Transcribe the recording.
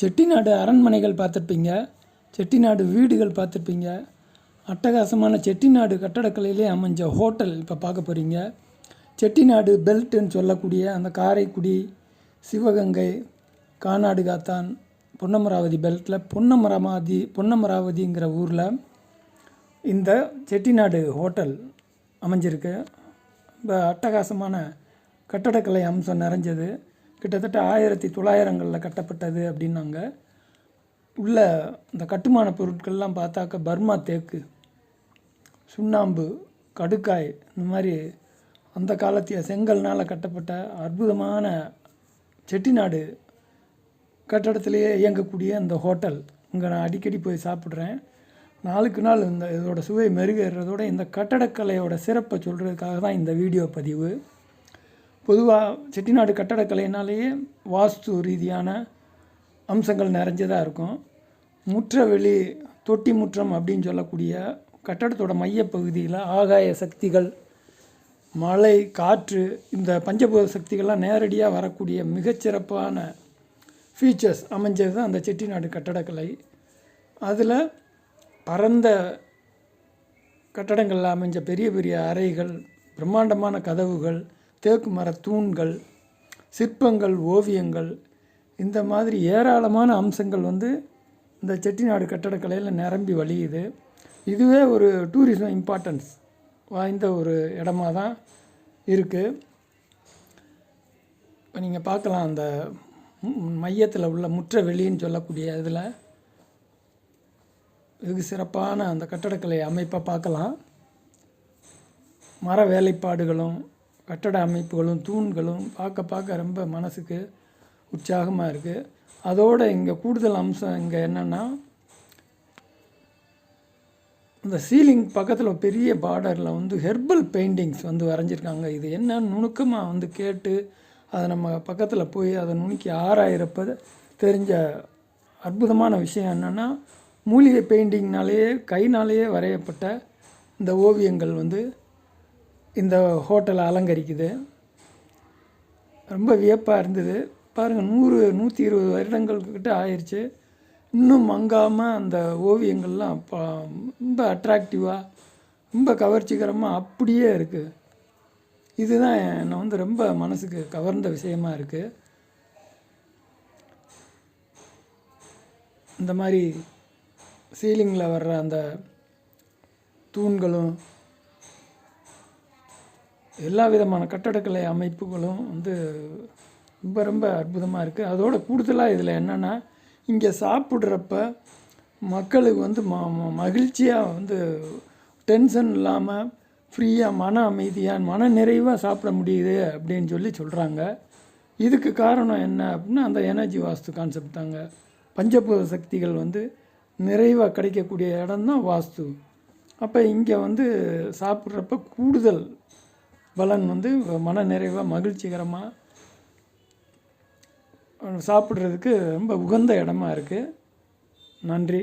செட்டிநாடு அரண்மனைகள் பார்த்துருப்பீங்க. செட்டிநாடு வீடுகள் பார்த்துருப்பீங்க. அட்டகாசமான செட்டிநாடு கட்டடக்கலையிலே அமைஞ்ச ஹோட்டல் இப்போ பார்க்க போகிறீங்க செட்டிநாடு பெல்ட்டுன்னு சொல்லக்கூடிய அந்த காரைக்குடி சிவகங்கை கானாடு காத்தான் பொன்னமராவதி பெல்ட்டில் பொன்னமராமாதி பொன்னமராவதிங்கிற ஊரில் இந்த செட்டிநாடு ஹோட்டல் அமைஞ்சிருக்கு. இப்போ அட்டகாசமான கட்டடக்கலை அம்சம் நிறைஞ்சது. கிட்டத்தட்ட ஆயிரத்தி தொள்ளாயிரங்களில் கட்டப்பட்டது அப்படின்னாங்க. உள்ள இந்த கட்டுமான பொருட்கள்லாம் பார்த்தாக்க பர்மா தேக்கு சுண்ணாம்பு கடுக்காய் இந்த மாதிரி அந்த காலத்திய செங்கல்னால் கட்டப்பட்ட அற்புதமான செட்டிநாடு கட்டடத்திலேயே இயங்கக்கூடிய இந்த ஹோட்டல். இங்கே நான் அடிக்கடி போய் சாப்பிட்றேன். நாளுக்கு நாள் இந்த இதோட சுவை மெருகேறதோட இந்த கட்டடக்கலையோட சிறப்பை சொல்கிறதுக்காக தான் இந்த வீடியோ பதிவு. பொதுவாக செட்டிநாடு கட்டடக்கலைனாலேயே வாஸ்து ரீதியான அம்சங்கள் நிறைஞ்சதாக இருக்கும். முற்றவெளி தொட்டி முற்றம் அப்படின்னு சொல்லக்கூடிய கட்டடத்தோட மையப்பகுதியில் ஆகாய சக்திகள் மழை காற்று இந்த பஞ்சபூத சக்திகள்லாம் நேரடியாக வரக்கூடிய மிகச்சிறப்பான ஃபீச்சர்ஸ் அமைஞ்சது தான் அந்த செட்டிநாடு கட்டடக்கலை. அதில் பரந்த கட்டடங்களில் அமைஞ்ச பெரிய பெரிய அறைகள் பிரம்மாண்டமான கதவுகள் தேக்கு மர தூண்கள் சிற்பங்கள் ஓவியங்கள் இந்த மாதிரி ஏராளமான அம்சங்கள் வந்து இந்த செட்டிநாடு கட்டடக்கலையில் நிரம்பி வழியுது. இதுவே ஒரு டூரிசம் இம்பார்ட்டன்ஸ் வாய்ந்த ஒரு இடமா தான் இருக்குது இப்போ நீங்கள் பார்க்கலாம் அந்த மையத்தில் உள்ள முற்ற வெளின்னு சொல்லக்கூடிய இதில் வெகு சிறப்பான அந்த கட்டடக்கலை அமைப்பை பார்க்கலாம். மர வேலைப்பாடுகளும் கட்டட அமைப்புகளும் தூண்களும் பார்க்க பார்க்க ரொம்ப மனசுக்கு உற்சாகமாக இருக்குது அதோடு இங்கே கூடுதல் அம்சம் இங்கே என்னென்னா இந்த சீலிங் பக்கத்தில் பெரிய பார்டரில் வந்து ஹெர்பல் பெயிண்டிங்ஸ் வந்து வரைஞ்சிருக்காங்க. இது என்ன நுணுக்கமாக வந்து கேட்டு அதை நம்ம பக்கத்தில் போய் அதை நுணுக்கி ஆராயிறப்ப தெரிஞ்ச அற்புதமான விஷயம் என்னென்னா மூலிகை பெயிண்டிங்னாலேயே கைனாலேயே வரையப்பட்ட இந்த ஓவியங்கள் வந்து இந்த ஹோட்டலை அலங்கரிக்குது. ரொம்ப வியப்பாக இருந்தது. பாருங்கள் நூறு நூற்றி இருபது வருடங்கள்கிட்ட ஆயிடுச்சு இன்னும் மங்காமல் அந்த ஓவியங்கள்லாம் ரொம்ப அட்ராக்டிவாக ரொம்ப கவர்ச்சிகரமாக அப்படியே இருக்குது இதுதான் என்னை வந்து ரொம்ப மனசுக்கு கவர்ந்த விஷயமா இருக்குது இந்த மாதிரி சீலிங்கில் வர்ற அந்த தூண்களும் எல்லா விதமான கட்டடக்கலை அமைப்புகளும் வந்து ரொம்ப ரொம்ப அற்புதமாக இருக்குது அதோட கூடுதலாக இதில் என்னென்னா இங்கே சாப்பிட்றப்ப மக்களுக்கு வந்து ம ம- மகிழ்ச்சியாக வந்து டென்ஷன் இல்லாமல் ஃப்ரீயாக மன அமைதியாக மன நிறைவாக சாப்பிட முடியுது அப்படின்னு சொல்லி சொல்கிறாங்க இதுக்கு காரணம் என்ன அப்படின்னா அந்த எனர்ஜி வாஸ்து கான்செப்ட் தாங்க. பஞ்சபூத சக்திகள் வந்து நிறைவாக கிடைக்கக்கூடிய இடம்தான் வாஸ்து. அப்போ இங்கே வந்து சாப்பிட்றப்ப கூடுதல் பலன் வந்து மன நிறைவாக மகிழ்ச்சிகரமாக சாப்பிட்றதுக்கு ரொம்ப உகந்த இடமா இருக்குது நன்றி.